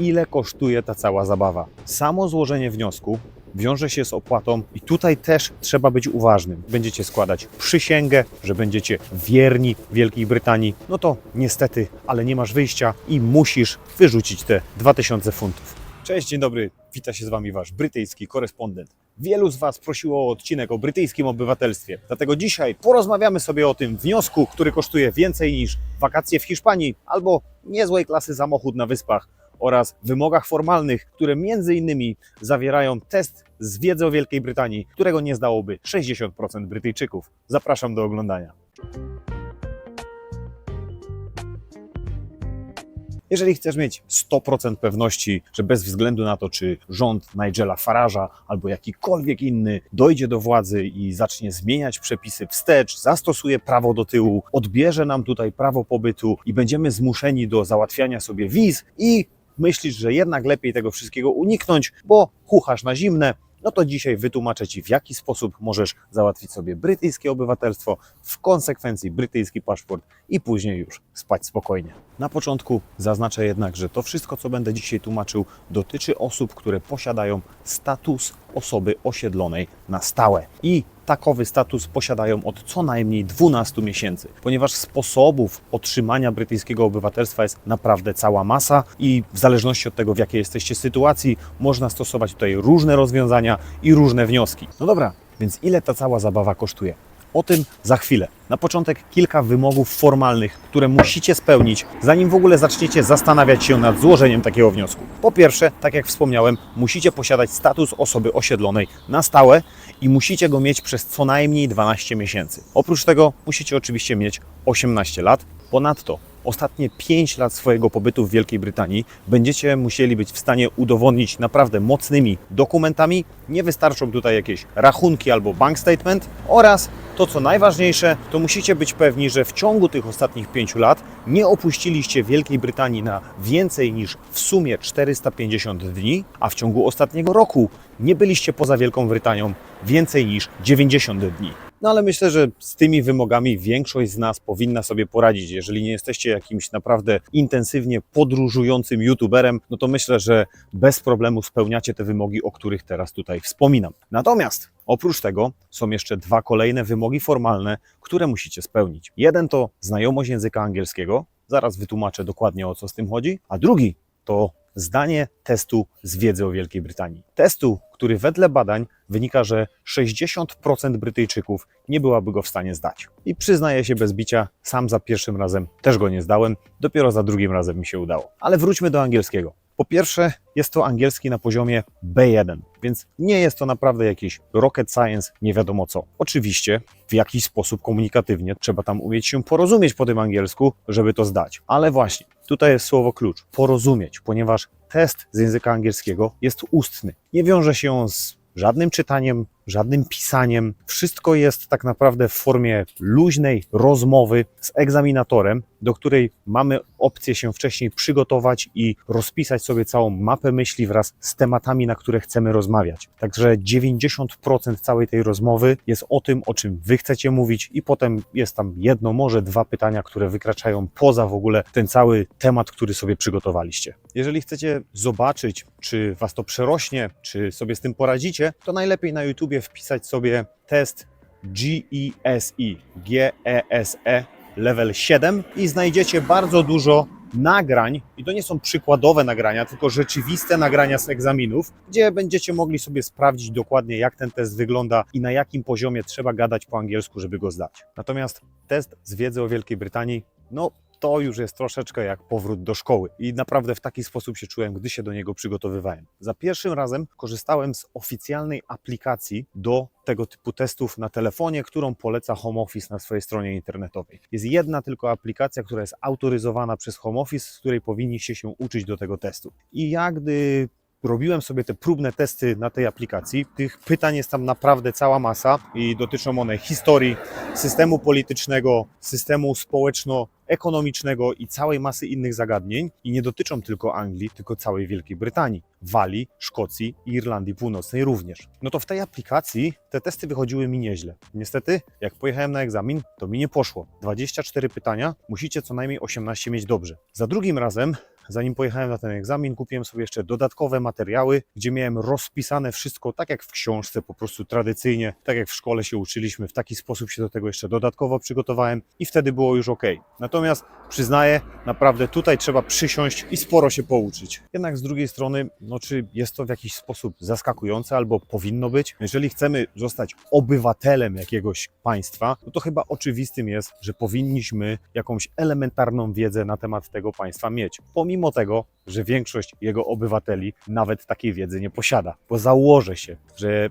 ile kosztuje ta cała zabawa. Samo złożenie wniosku wiąże się z opłatą i tutaj też trzeba być uważnym. Będziecie składać przysięgę, że będziecie wierni Wielkiej Brytanii, no to niestety, ale nie masz wyjścia i musisz wyrzucić te 2000 funtów. Cześć, dzień dobry, wita się z Wami Wasz brytyjski korespondent. Wielu z Was prosiło o odcinek o brytyjskim obywatelstwie, dlatego dzisiaj porozmawiamy sobie o tym wniosku, który kosztuje więcej niż wakacje w Hiszpanii albo niezłej klasy samochód na wyspach oraz wymogach formalnych, które między innymi zawierają test z wiedzy o Wielkiej Brytanii, którego nie zdałoby 60% Brytyjczyków. Zapraszam do oglądania. Jeżeli chcesz mieć 100% pewności, że bez względu na to, czy rząd Nigela Farage'a albo jakikolwiek inny dojdzie do władzy i zacznie zmieniać przepisy wstecz, zastosuje prawo do tyłu, odbierze nam tutaj prawo pobytu i będziemy zmuszeni do załatwiania sobie wiz i myślisz, że jednak lepiej tego wszystkiego uniknąć, bo chuchasz na zimne, no to dzisiaj wytłumaczę Ci, w jaki sposób możesz załatwić sobie brytyjskie obywatelstwo, w konsekwencji brytyjski paszport i później już spać spokojnie. Na początku zaznaczę jednak, że to wszystko, co będę dzisiaj tłumaczył, dotyczy osób, które posiadają status osoby osiedlonej na stałe. I takowy status posiadają od co najmniej 12 miesięcy, ponieważ sposobów otrzymania brytyjskiego obywatelstwa jest naprawdę cała masa i w zależności od tego, w jakiej jesteście sytuacji, można stosować tutaj różne rozwiązania i różne wnioski. No dobra, więc ile ta cała zabawa kosztuje? O tym za chwilę. Na początek kilka wymogów formalnych, które musicie spełnić, zanim w ogóle zaczniecie zastanawiać się nad złożeniem takiego wniosku. Po pierwsze, tak jak wspomniałem, musicie posiadać status osoby osiedlonej na stałe i musicie go mieć przez co najmniej 12 miesięcy. Oprócz tego musicie oczywiście mieć 18 lat. Ponadto ostatnie 5 lat swojego pobytu w Wielkiej Brytanii będziecie musieli być w stanie udowodnić naprawdę mocnymi dokumentami. Nie wystarczą tutaj jakieś rachunki albo bank statement oraz to, co najważniejsze, to musicie być pewni, że w ciągu tych ostatnich 5 lat nie opuściliście Wielkiej Brytanii na więcej niż w sumie 450 dni, a w ciągu ostatniego roku nie byliście poza Wielką Brytanią więcej niż 90 dni. No ale myślę, że z tymi wymogami większość z nas powinna sobie poradzić. Jeżeli nie jesteście jakimś naprawdę intensywnie podróżującym youtuberem, no to myślę, że bez problemu spełniacie te wymogi, o których teraz tutaj wspominam. Natomiast oprócz tego są jeszcze dwa kolejne wymogi formalne, które musicie spełnić. Jeden to znajomość języka angielskiego, zaraz wytłumaczę dokładnie o co z tym chodzi, a drugi to zdanie testu z wiedzy o Wielkiej Brytanii. Testu, który wedle badań wynika, że 60% Brytyjczyków nie byłaby go w stanie zdać. I przyznaję się bez bicia, sam za pierwszym razem też go nie zdałem, dopiero za drugim razem mi się udało. Ale wróćmy do angielskiego. Po pierwsze, jest to angielski na poziomie B1, więc nie jest to naprawdę jakiś rocket science, nie wiadomo co. Oczywiście w jakiś sposób komunikatywnie trzeba tam umieć się porozumieć po tym angielsku, żeby to zdać. Ale właśnie, tutaj jest słowo klucz porozumieć, ponieważ test z języka angielskiego jest ustny. Nie wiąże się on z żadnym czytaniem, żadnym pisaniem. Wszystko jest tak naprawdę w formie luźnej rozmowy z egzaminatorem, do której mamy opcję się wcześniej przygotować i rozpisać sobie całą mapę myśli wraz z tematami, na które chcemy rozmawiać. Także 90% całej tej rozmowy jest o tym, o czym wy chcecie mówić, i potem jest tam jedno, może dwa pytania, które wykraczają poza w ogóle ten cały temat, który sobie przygotowaliście. Jeżeli chcecie zobaczyć, czy was to przerośnie, czy sobie z tym poradzicie, to najlepiej na YouTubie wpisać sobie test GESE, G-E-S-E, level 7 i znajdziecie bardzo dużo nagrań, i to nie są przykładowe nagrania, tylko rzeczywiste nagrania z egzaminów, gdzie będziecie mogli sobie sprawdzić dokładnie, jak ten test wygląda i na jakim poziomie trzeba gadać po angielsku, żeby go zdać. Natomiast test z wiedzy o Wielkiej Brytanii, no to już jest troszeczkę jak powrót do szkoły. I naprawdę w taki sposób się czułem, gdy się do niego przygotowywałem. Za pierwszym razem korzystałem z oficjalnej aplikacji do tego typu testów na telefonie, którą poleca Home Office na swojej stronie internetowej. Jest jedna tylko aplikacja, która jest autoryzowana przez Home Office, z której powinniście się uczyć do tego testu. I ja, gdy robiłem sobie te próbne testy na tej aplikacji. Tych pytań jest tam naprawdę cała masa i dotyczą one historii, systemu politycznego, systemu społeczno-ekonomicznego i całej masy innych zagadnień. I nie dotyczą tylko Anglii, tylko całej Wielkiej Brytanii, Walii, Szkocji i Irlandii Północnej również. No to w tej aplikacji te testy wychodziły mi nieźle. Niestety, jak pojechałem na egzamin, to mi nie poszło. 24 pytania, musicie co najmniej 18 mieć dobrze. Za drugim razem zanim pojechałem na ten egzamin, kupiłem sobie jeszcze dodatkowe materiały, gdzie miałem rozpisane wszystko tak jak w książce, po prostu tradycyjnie, tak jak w szkole się uczyliśmy. W taki sposób się do tego jeszcze dodatkowo przygotowałem i wtedy było już ok. Natomiast przyznaję, naprawdę tutaj trzeba przysiąść i sporo się pouczyć. Jednak z drugiej strony, no czy jest to w jakiś sposób zaskakujące albo powinno być? Jeżeli chcemy zostać obywatelem jakiegoś państwa, no to chyba oczywistym jest, że powinniśmy jakąś elementarną wiedzę na temat tego państwa mieć. Pomimo tego, że większość jego obywateli nawet takiej wiedzy nie posiada. Bo założę się, że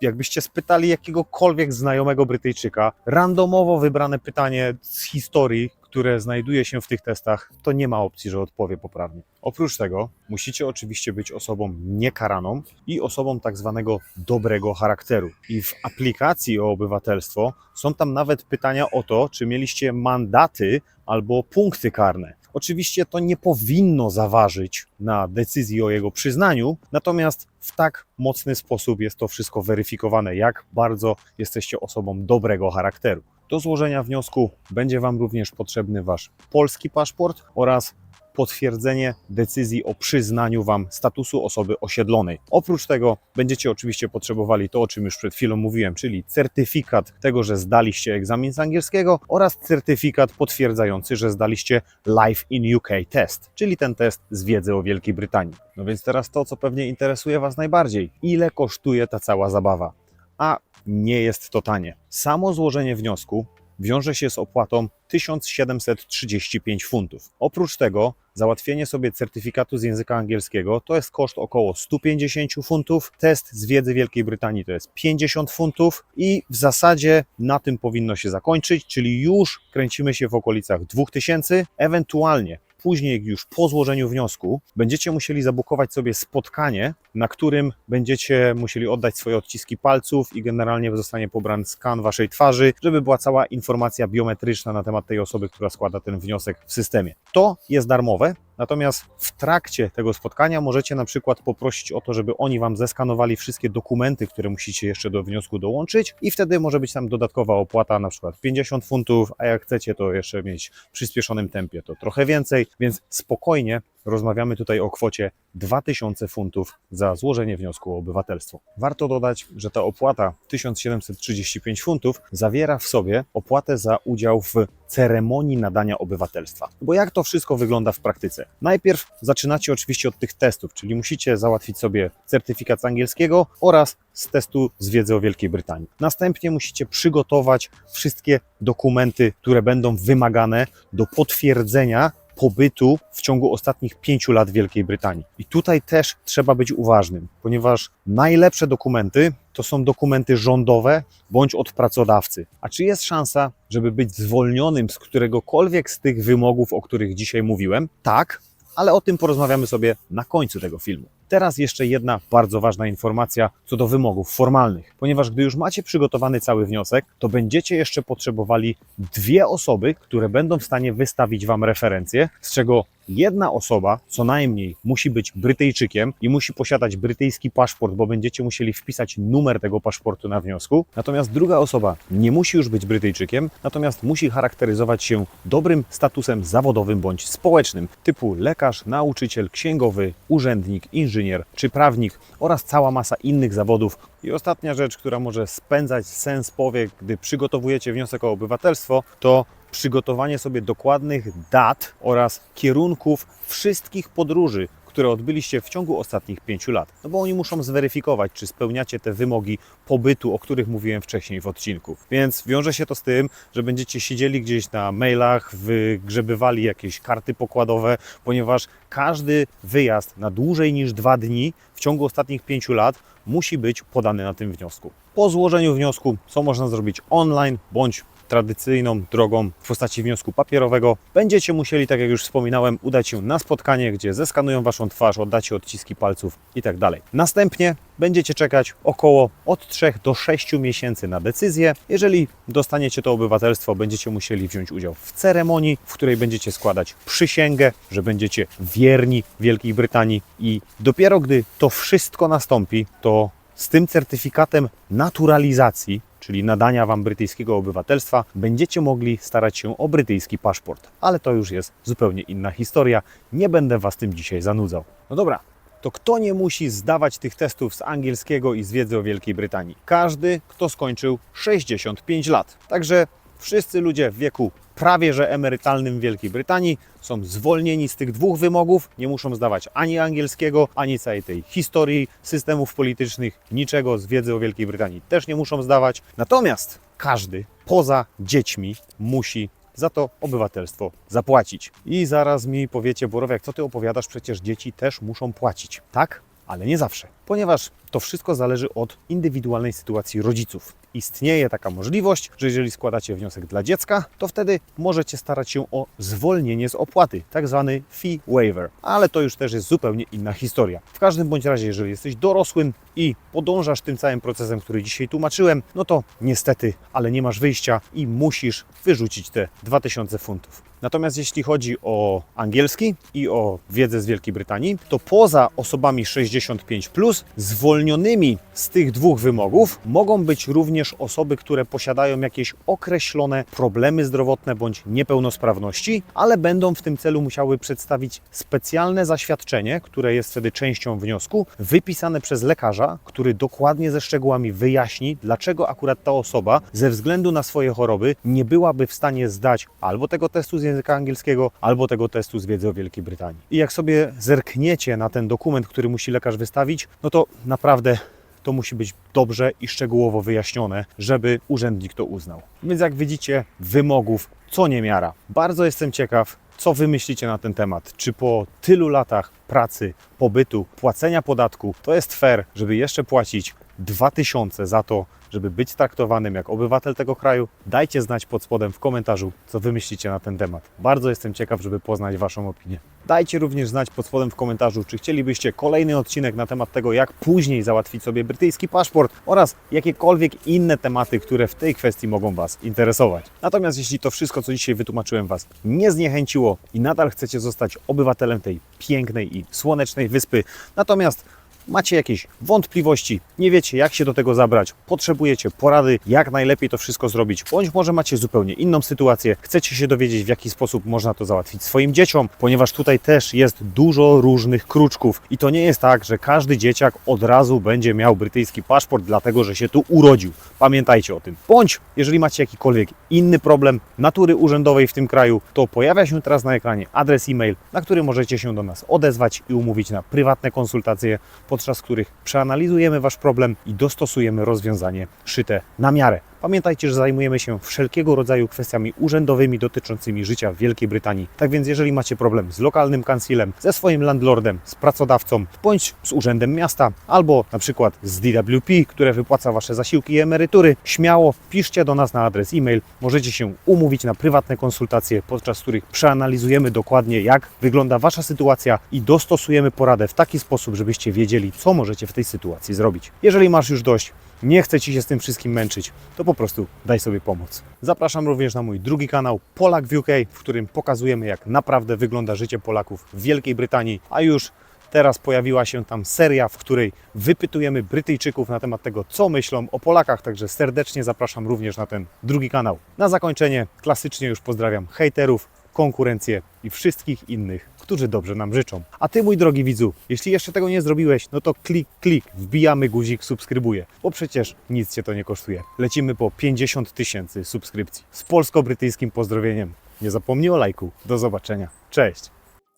jakbyście spytali jakiegokolwiek znajomego Brytyjczyka, randomowo wybrane pytanie z historii, które znajduje się w tych testach, to nie ma opcji, że odpowie poprawnie. Oprócz tego musicie oczywiście być osobą niekaraną i osobą tak zwanego dobrego charakteru. I w aplikacji o obywatelstwo są tam nawet pytania o to, czy mieliście mandaty albo punkty karne. Oczywiście to nie powinno zaważyć na decyzji o jego przyznaniu, natomiast w tak mocny sposób jest to wszystko weryfikowane, jak bardzo jesteście osobą dobrego charakteru. Do złożenia wniosku będzie Wam również potrzebny Wasz polski paszport oraz potwierdzenie decyzji o przyznaniu Wam statusu osoby osiedlonej. Oprócz tego będziecie oczywiście potrzebowali to, o czym już przed chwilą mówiłem, czyli certyfikat tego, że zdaliście egzamin z angielskiego oraz certyfikat potwierdzający, że zdaliście Life in UK test, czyli ten test z wiedzy o Wielkiej Brytanii. No więc teraz to, co pewnie interesuje Was najbardziej. Ile kosztuje ta cała zabawa? A nie jest to tanie. Samo złożenie wniosku wiąże się z opłatą 1735 funtów. Oprócz tego załatwienie sobie certyfikatu z języka angielskiego to jest koszt około 150 funtów, test z wiedzy Wielkiej Brytanii to jest 50 funtów i w zasadzie na tym powinno się zakończyć, czyli już kręcimy się w okolicach 2000, ewentualnie później już po złożeniu wniosku będziecie musieli zabukować sobie spotkanie, na którym będziecie musieli oddać swoje odciski palców i generalnie zostanie pobrany skan waszej twarzy, żeby była cała informacja biometryczna na temat tej osoby, która składa ten wniosek w systemie. To jest darmowe, Natomiast w trakcie tego spotkania możecie na przykład poprosić o to, żeby oni Wam zeskanowali wszystkie dokumenty, które musicie jeszcze do wniosku dołączyć i wtedy może być tam dodatkowa opłata, na przykład 50 funtów, a jak chcecie to jeszcze mieć w przyspieszonym tempie, to trochę więcej, więc spokojnie rozmawiamy tutaj o kwocie 2000 funtów za złożenie wniosku o obywatelstwo. Warto dodać, że ta opłata 1735 funtów zawiera w sobie opłatę za udział w ceremonii nadania obywatelstwa. Bo jak to wszystko wygląda w praktyce? Najpierw zaczynacie oczywiście od tych testów, czyli musicie załatwić sobie certyfikat z angielskiego oraz z testu z wiedzy o Wielkiej Brytanii. Następnie musicie przygotować wszystkie dokumenty, które będą wymagane do potwierdzenia pobytu w ciągu ostatnich pięciu lat Wielkiej Brytanii. I tutaj też trzeba być uważnym, ponieważ najlepsze dokumenty to są dokumenty rządowe bądź od pracodawcy. A czy jest szansa, żeby być zwolnionym z któregokolwiek z tych wymogów, o których dzisiaj mówiłem? Tak, ale o tym porozmawiamy sobie na końcu tego filmu. Teraz jeszcze jedna bardzo ważna informacja co do wymogów formalnych, ponieważ gdy już macie przygotowany cały wniosek, to będziecie jeszcze potrzebowali dwie osoby, które będą w stanie wystawić Wam referencje, z czego jedna osoba co najmniej musi być Brytyjczykiem i musi posiadać brytyjski paszport, bo będziecie musieli wpisać numer tego paszportu na wniosku. Natomiast druga osoba nie musi już być Brytyjczykiem, natomiast musi charakteryzować się dobrym statusem zawodowym bądź społecznym, typu lekarz, nauczyciel, księgowy, urzędnik, inżynier czy prawnik oraz cała masa innych zawodów. I ostatnia rzecz, która może spędzać sens powiek, gdy przygotowujecie wniosek o obywatelstwo, to przygotowanie sobie dokładnych dat oraz kierunków wszystkich podróży, które odbyliście w ciągu ostatnich pięciu lat. No bo oni muszą zweryfikować, czy spełniacie te wymogi pobytu, o których mówiłem wcześniej w odcinku. Więc wiąże się to z tym, że będziecie siedzieli gdzieś na mailach, wygrzebywali jakieś karty pokładowe, ponieważ każdy wyjazd na dłużej niż dwa dni w ciągu ostatnich pięciu lat musi być podany na tym wniosku. Po złożeniu wniosku, co można zrobić online bądź tradycyjną drogą w postaci wniosku papierowego. Będziecie musieli, tak jak już wspominałem, udać się na spotkanie, gdzie zeskanują Waszą twarz, oddacie odciski palców i tak. Następnie będziecie czekać około od 3 do 6 miesięcy na decyzję. Jeżeli dostaniecie to obywatelstwo, będziecie musieli wziąć udział w ceremonii, w której będziecie składać przysięgę, że będziecie wierni Wielkiej Brytanii i dopiero gdy to wszystko nastąpi, to z tym certyfikatem naturalizacji, czyli nadania Wam brytyjskiego obywatelstwa, będziecie mogli starać się o brytyjski paszport. Ale to już jest zupełnie inna historia. Nie będę Was tym dzisiaj zanudzał. No dobra, to kto nie musi zdawać tych testów z angielskiego i z wiedzy o Wielkiej Brytanii? Każdy, kto skończył 65 lat. Także wszyscy ludzie w wieku prawie że emerytalnym w Wielkiej Brytanii są zwolnieni z tych dwóch wymogów. Nie muszą zdawać ani angielskiego, ani całej tej historii systemów politycznych, niczego z wiedzy o Wielkiej Brytanii też nie muszą zdawać. Natomiast każdy poza dziećmi musi za to obywatelstwo zapłacić. I zaraz mi powiecie, Borowiak, co ty opowiadasz? Przecież dzieci też muszą płacić. Tak, ale nie zawsze, ponieważ to wszystko zależy od indywidualnej sytuacji rodziców. Istnieje taka możliwość, że jeżeli składacie wniosek dla dziecka, to wtedy możecie starać się o zwolnienie z opłaty, tak zwany fee waiver. Ale to już też jest zupełnie inna historia. W każdym bądź razie, jeżeli jesteś dorosłym i podążasz tym całym procesem, który dzisiaj tłumaczyłem, no to niestety, ale nie masz wyjścia i musisz wyrzucić te 2000 funtów. Natomiast jeśli chodzi o angielski i o wiedzę z Wielkiej Brytanii, to poza osobami 65 plus zwolnionymi z tych dwóch wymogów mogą być również osoby, które posiadają jakieś określone problemy zdrowotne bądź niepełnosprawności, ale będą w tym celu musiały przedstawić specjalne zaświadczenie, które jest wtedy częścią wniosku, wypisane przez lekarza, który dokładnie ze szczegółami wyjaśni, dlaczego akurat ta osoba ze względu na swoje choroby nie byłaby w stanie zdać albo tego testu z języka angielskiego, albo tego testu z wiedzy o Wielkiej Brytanii. I jak sobie zerkniecie na ten dokument, który musi lekarz wystawić, no to naprawdę to musi być dobrze i szczegółowo wyjaśnione, żeby urzędnik to uznał. Więc jak widzicie, wymogów co niemiara. Bardzo jestem ciekaw, co wy myślicie na ten temat. Czy po tylu latach pracy, pobytu, płacenia podatku, to jest fair, żeby jeszcze płacić 2000 za to, żeby być traktowanym jak obywatel tego kraju? Dajcie znać pod spodem w komentarzu, co wy myślicie na ten temat. Bardzo jestem ciekaw, żeby poznać waszą opinię. Dajcie również znać pod spodem w komentarzu, czy chcielibyście kolejny odcinek na temat tego, jak później załatwić sobie brytyjski paszport oraz jakiekolwiek inne tematy, które w tej kwestii mogą Was interesować. Natomiast jeśli to wszystko, co dzisiaj wytłumaczyłem Was, nie zniechęciło i nadal chcecie zostać obywatelem tej pięknej i słonecznej wyspy, natomiast macie jakieś wątpliwości, nie wiecie jak się do tego zabrać, potrzebujecie porady, jak najlepiej to wszystko zrobić, bądź może macie zupełnie inną sytuację, chcecie się dowiedzieć w jaki sposób można to załatwić swoim dzieciom, ponieważ tutaj też jest dużo różnych kruczków i to nie jest tak, że każdy dzieciak od razu będzie miał brytyjski paszport, dlatego że się tu urodził. Pamiętajcie o tym. Bądź, jeżeli macie jakikolwiek inny problem natury urzędowej w tym kraju, to pojawia się teraz na ekranie adres e-mail, na który możecie się do nas odezwać i umówić na prywatne konsultacje, podczas których przeanalizujemy Wasz problem i dostosujemy rozwiązanie szyte na miarę. Pamiętajcie, że zajmujemy się wszelkiego rodzaju kwestiami urzędowymi dotyczącymi życia w Wielkiej Brytanii. Tak więc, jeżeli macie problem z lokalnym kancelem, ze swoim landlordem, z pracodawcą, bądź z urzędem miasta, albo na przykład z DWP, które wypłaca Wasze zasiłki i emerytury, śmiało piszcie do nas na adres e-mail. Możecie się umówić na prywatne konsultacje, podczas których przeanalizujemy dokładnie, jak wygląda Wasza sytuacja i dostosujemy poradę w taki sposób, żebyście wiedzieli, co możecie w tej sytuacji zrobić. Jeżeli masz już dość, nie chce Ci się z tym wszystkim męczyć, to po prostu daj sobie pomoc. Zapraszam również na mój drugi kanał Polak w UK, w którym pokazujemy jak naprawdę wygląda życie Polaków w Wielkiej Brytanii, a już teraz pojawiła się tam seria, w której wypytujemy Brytyjczyków na temat tego, co myślą o Polakach, także serdecznie zapraszam również na ten drugi kanał. Na zakończenie klasycznie już pozdrawiam hejterów, konkurencję i wszystkich innych, którzy dobrze nam życzą. A Ty, mój drogi widzu, jeśli jeszcze tego nie zrobiłeś, no to klik, klik, wbijamy guzik subskrybuję, bo przecież nic Cię to nie kosztuje. Lecimy po 50 tysięcy subskrypcji. Z polsko-brytyjskim pozdrowieniem. Nie zapomnij o lajku. Do zobaczenia. Cześć!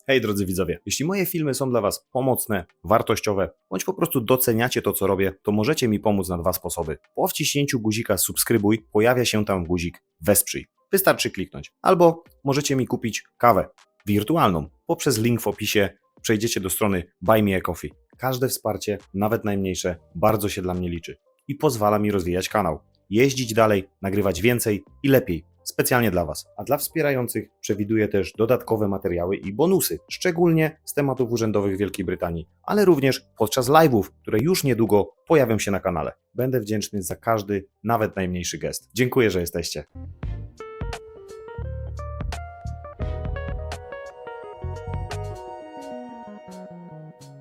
Hej drodzy widzowie, jeśli moje filmy są dla Was pomocne, wartościowe, bądź po prostu doceniacie to, co robię, to możecie mi pomóc na dwa sposoby. Po wciśnięciu guzika subskrybuj pojawia się tam guzik wesprzyj. Wystarczy kliknąć. Albo możecie mi kupić kawę wirtualną. Poprzez link w opisie przejdziecie do strony Buy Me a Coffee. Każde wsparcie, nawet najmniejsze, bardzo się dla mnie liczy i pozwala mi rozwijać kanał, jeździć dalej, nagrywać więcej i lepiej, specjalnie dla Was. A dla wspierających przewiduję też dodatkowe materiały i bonusy, szczególnie z tematów urzędowych Wielkiej Brytanii, ale również podczas live'ów, które już niedługo pojawią się na kanale. Będę wdzięczny za każdy, nawet najmniejszy gest. Dziękuję, że jesteście.